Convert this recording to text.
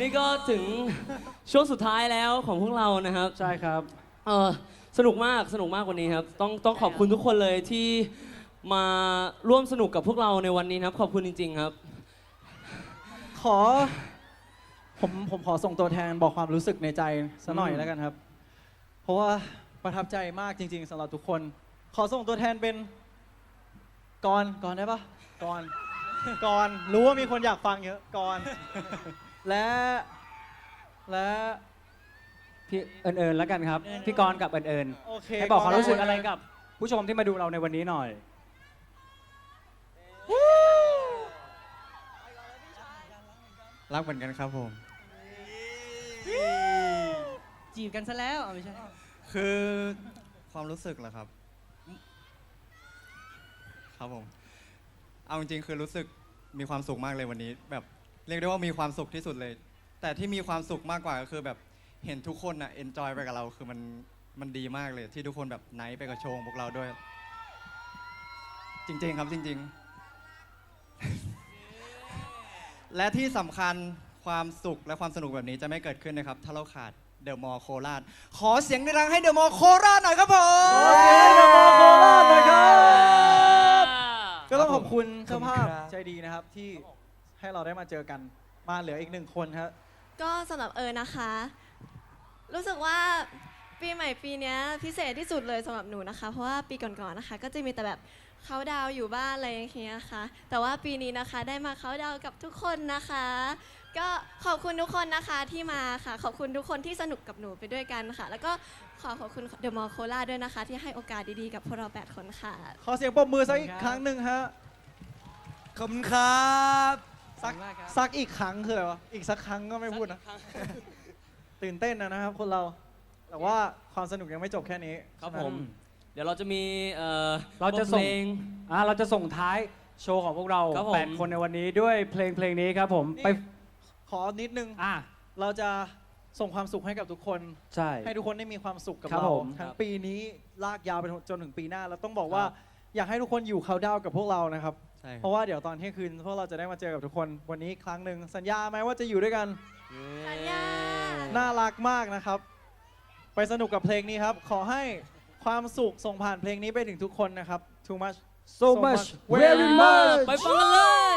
นี่ก็ถึงช่วงสุดท้ายแล้วของพวกเรานะครับ ใช่ครับ เออสนุกมากสนุกมากวันนี้ครับ ต้องต้องขอบคุณทุกคนเลยที่มาร่วมสนุกกับพวกเราในวันนี้นะครับ ขอบคุณจริง ๆครับ ขอ ผมผมขอส่งตัวแทนบอกความรู้สึกในใจสัหน่อยอืมแล้วกันครับ เพราะว่าประทับใจมากจริง ๆสำหรับทุกคน ขอส่งตัวแทนเป็นกรกรได้ปะกรกรรู้ว่ามีคนอยากฟังเยอะกร และและพี่เอิญเอิญแล้วกันครับ พี่กรณ์กับเอิญเอิญโอเคให้บอกความรู้สึกอะไรนกับ ผู้ชมที่มาดูเราในวันนี้หน่อย รักเหมือนกันครับผม จีบกันซะแล้วเอาไม่ใช่ คือความรู้สึกเหรอครับ ครับผม เอาจริงๆคือรู้สึกมีความสุขมากเลยวันนี้ แบบ เรียกได้ว่ามีความสุขที่สุดเลย แต่ที่มีความสุขมากกว่าก็คือแบบเห็นทุกคนอะเอนจอยไปกับเราคือมันมันดีมากเลย ที่ทุกคนแบบไนท์ไปกับโชว์ของพวกเราด้วย จริง ๆ ครับจริง ๆ และที่สำคัญความสุขและความสนุกแบบนี้จะไม่เกิดขึ้นนะครับ ถ้าเราขาดเดอะมอลล์โคราชขอเสียงดังๆให้เดอะมอลล์โคราชหน่อยครับผมโอเคเดอะมอลล์โคราชหน่อยครับ ก็ต้องขอบคุณเจ้าภาพขอบคุณครับใจดีนะครับที่ ให้เราได้มาเจอกัน มาเหลืออีกหนึ่งคนครับ ก็สำหรับเอิญนะคะ รู้สึกว่าปีใหม่ปีเนี้ยพิเศษที่สุดเลยสำหรับหนูนะคะ เพราะว่าปีก่อนๆนะคะ ก็จะมีแต่แบบเขาดาวน์อยู่บ้านอะไรอย่างเงี้ยค่ะแต่ว่าปีนี้นะคะได้มาเขาดาวน์กับทุกคนนะคะ ก็ขอบคุณทุกคนนะคะที่มาค่ะ ขอบคุณทุกคนที่สนุกกับหนูไปด้วยกันค่ะ แล้วก็ขอขอบคุณเดอะมอลโคราด้วยนะคะ ที่ให้โอกาสดีๆกับพวกเราแปดคนค่ะ ขอเสียงปรบมือสักอีกครั้งหนึ่งฮะ ขอบคุณครับ สักขอบคุณมากครับสักอีกครั้งคืออะไรวะอีกสักครั้งก็ไม่พูดนะ ตื่นเต้นนะนะครับคนเรา แต่ว่าความสนุกยังไม่จบแค่นี้ครับฉะนั้นผม เดี๋ยวเราจะมีเอ่อเราจะบทส่งเพลงอะเราจะส่งท้ายโชว์ของพวกเราครับผม แปดคนในวันนี้ด้วยเพลงเพลงนี้ครับผมนี่ไปขอนิดนึง อะเราจะส่งความสุขให้กับทุกคน ใช่ ให้ทุกคนได้มีความสุขกับครับเราผมทั้งครับปีนี้ลากยาวไปจนถึงปีหน้า เราต้องบอกว่าครับ อยากให้ทุกคนอยู่เขาน์ดาวน์กับพวกเรานะครับ ใช่คเพรับราะว่าเดี๋ยวตอนเที่ยงคืนพวกเราจะได้มาเจอกับทุกคนวันนี้อีกครั้งหนึ่งสัญญาไหมว่าจะอยู่ด้วยกัน สัญญา น่ารักมากนะครับ ไปสนุกกับเพลงนี้ครับ ขอให้ความสุขส่งผ่านเพลงนี้ไปถึงทุกคนนะครับ too much so so much much very much ไปฟังกันเลย